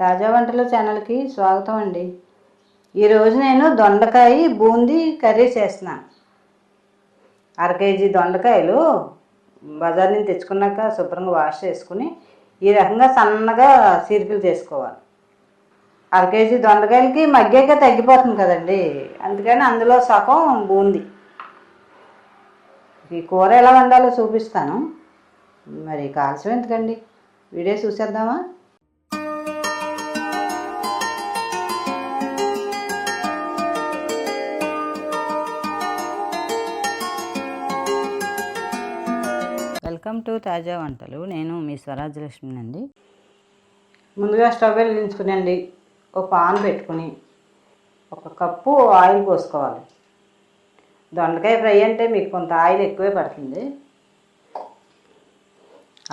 తాజా వంటల ఛానల్కి స్వాగతం అండి. ఈరోజు నేను దొండకాయ బూందీ కర్రీ చేస్తున్నాను. అర కేజీ దొండకాయలు బజార్ నుంచి తెచ్చుకున్నాక శుభ్రంగా వాష్ చేసుకుని ఈ రకంగా సన్నగా చీరికలు చేసుకోవాలి. అర కేజీ దొండకాయలకి మగ్గాక తగ్గిపోతుంది కదండి. అందుకని అందులో సగం బూందీ. ఈ కూర ఎలా వండాలో చూపిస్తాను. మరి కాల్చడం ఎందుకండి? వీడియో చూసేద్దామా? టు తాజా వంటలు. నేను మీ స్వరాజ్యలక్ష్మి అండి ముందుగా స్టవ్ వెలిగించుకునండి. ఒక పాన్ పెట్టుకుని ఒక కప్పు ఆయిల్ పోసుకోవాలి. దొండకాయ ఫ్రై అంటే మీకు కొంత ఆయిల్ ఎక్కువే పడుతుంది.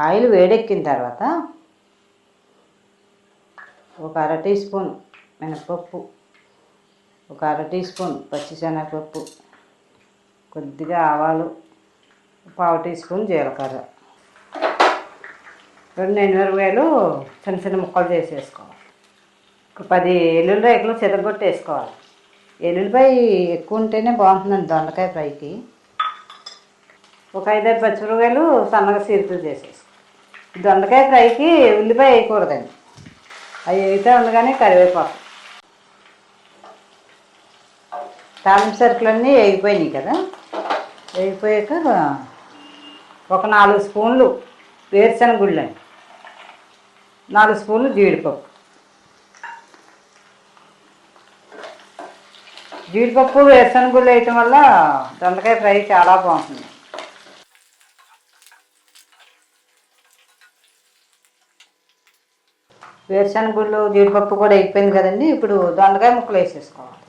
ఆయిల్ వేడెక్కిన తర్వాత ఒక అర టీ స్పూన్ మినపప్పు ఒక అర టీ స్పూన్ పచ్చిశనగపప్పు కొద్దిగా ఆవాలు పావు టీ స్పూన్ జీలకర్ర. రెండు రూపాయలు చిన్న చిన్న ముక్కలు చేసేసుకోవాలి. ఒక పది ఎల్లుల్లి రేకులు చితగొట్టి ఎల్లుల్లిపాయ ఎక్కువ ఉంటేనే బాగుంటుందండి దొండకాయ ఫ్రైకి. ఒక ఐదారు పచ్చిమిరపాయలు సన్నగా సీరుకులు చేసేసుకోవాలి. దొండకాయ ఫ్రైకి ఉల్లిపాయ వేయకూడదండి. అవి వేయితే ఉండగానే కరివేపాకు. తాలింపు సరుకులన్నీ వేగిపోయినాయి కదా. వేగిపోయాక ఒక నాలుగు స్పూన్లు వేరుశనగ అండి నాలుగు స్పూన్లు జీడిపప్పు. జీడిపప్పు వేరుశనగ వేయటం వల్ల దొండకాయ ఫ్రై చాలా బాగుంటుంది. వేరుశనగుళ్ళు జీడిపప్పు కూడా అయిపోయింది కదండి. ఇప్పుడు దొండకాయ ముక్కలు వేసేసుకోవాలి.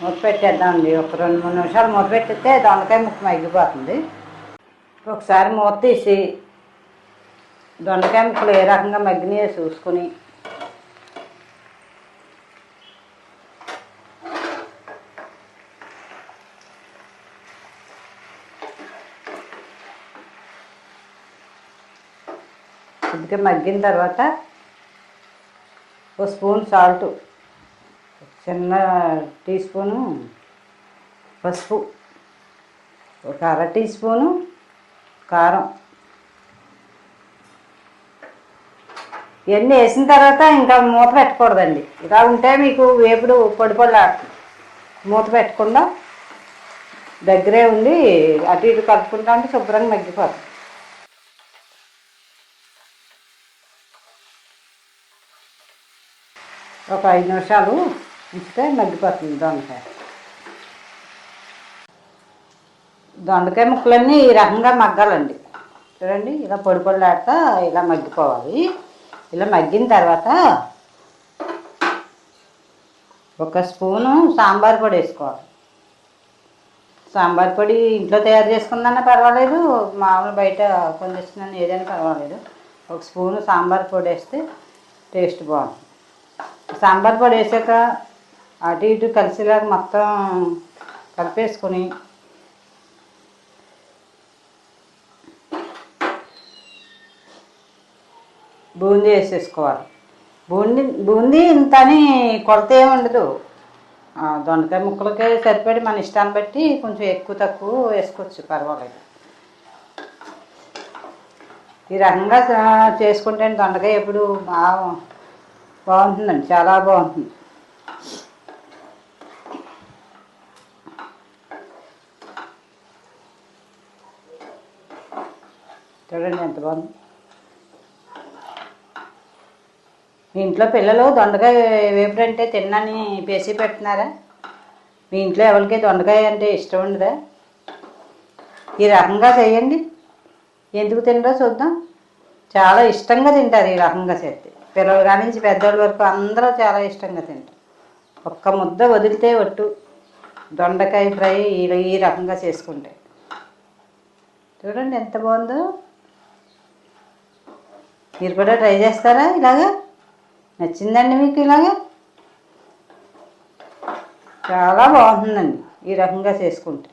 మూత పెట్టేద్దామండి ఒక రెండు మూడు నిమిషాలు మూత దొండకాయ ముక్క మగ్గిపోతుంది. ఒకసారి మూత తీసి దొండకాయ ముక్కలు ఏ రకంగా మగ్గినాయో చూసుకుని కొద్దిగా మగ్గిన తర్వాత ఒక స్పూన్ సాల్ట్ చిన్న టీ స్పూను పసుపు ఒక అర టీ స్పూను కారం. ఇవన్నీ వేసిన తర్వాత ఇంకా మూత పెట్టకూడదండి. ఇలా ఉంటే మీకు వేపుడు పొడి పొడి మూత పెట్టకుండా దగ్గరే ఉండి అటు ఇటు కలుపుకుంటా ఉంటే శుభ్రంగా మగ్గిపోతుంది. ఒక ఐదు నిమిషాలు ఇస్తే మగ్గిపోతుంది దొండకాయ. దొండకాయ ముక్కలన్నీ ఈ రకంగా మగ్గాలండి. చూడండి ఇలా పొడి పొడిలాడుతా ఇలా మగ్గిపోవాలి. ఇలా మగ్గిన తర్వాత ఒక స్పూను సాంబార్ పొడి వేసుకోవాలి. సాంబార్ పొడి ఇంట్లో తయారు చేసుకుందన్నా పర్వాలేదు మామూలు బయట కొందిస్తున్నాను ఏదైనా పర్వాలేదు. ఒక స్పూను సాంబార్ పొడి వేస్తే టేస్ట్ బాగుంటుంది. సాంబార్ పొడి వేసాక అటు ఇటు కలిసేలాగా మొత్తం కలిపేసుకొని బూందీ వేసేసుకోవాలి. బూందీ బూందీ ఇంత అని కొరత ఏముండదు. ఉండదు దొండకాయ ముక్కలకే సరిపడి మన ఇష్టాన్ని బట్టి కొంచెం ఎక్కువ తక్కువ వేసుకోవచ్చు పర్వాలేదు. ఈ రకంగా చేసుకుంటే దొండకాయ ఎప్పుడు బాగా బాగుంటుందండి చాలా బాగుంటుంది. చూడండి ఎంత బాగుంది. మీ ఇంట్లో పిల్లలు దొండకాయ వేపుడంటే తిన్నాని పేసి పెడుతున్నారా? మీ ఇంట్లో ఎవరికి దొండకాయ అంటే ఇష్టం ఉండదా? ఈ రకంగా చేయండి. ఎందుకు తినరో చూద్దాం. చాలా ఇష్టంగా తింటారు ఈ రకంగా చేస్తే. పిల్లల కాడి నుంచి పెద్దవాళ్ళ వరకు అందరూ చాలా ఇష్టంగా తింటారు. ఒక్క ముద్ద వదిలితే ఒట్టు. దొండకాయ ఫ్రై ఈ ఈ రకంగా చేసుకుంటే. చూడండి ఎంత బాగుందో. మీరు కూడా ట్రై చేస్తారా ఇలాగా? నచ్చిందండి మీకు ఇలాగా? చాలా బాగుంటుందండి ఈ రకంగా చేసుకుంటే.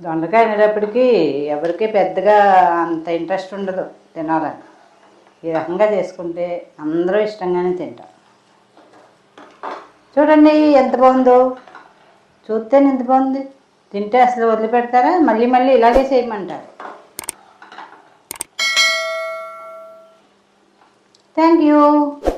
దొండకాయ అనేటప్పటికీ ఎవరికి పెద్దగా అంత ఇంట్రెస్ట్ ఉండదు తినాలని. ఈ రకంగా చేసుకుంటే అందరూ ఇష్టంగానే తింటారు. చూడండి ఎంత బాగుందో. చూస్తే ఎంత బాగుంది. తింటే అసలు వదిలిపెడతారా? మళ్ళీ మళ్ళీ ఇలాగే చేయమంటారు? Thank you.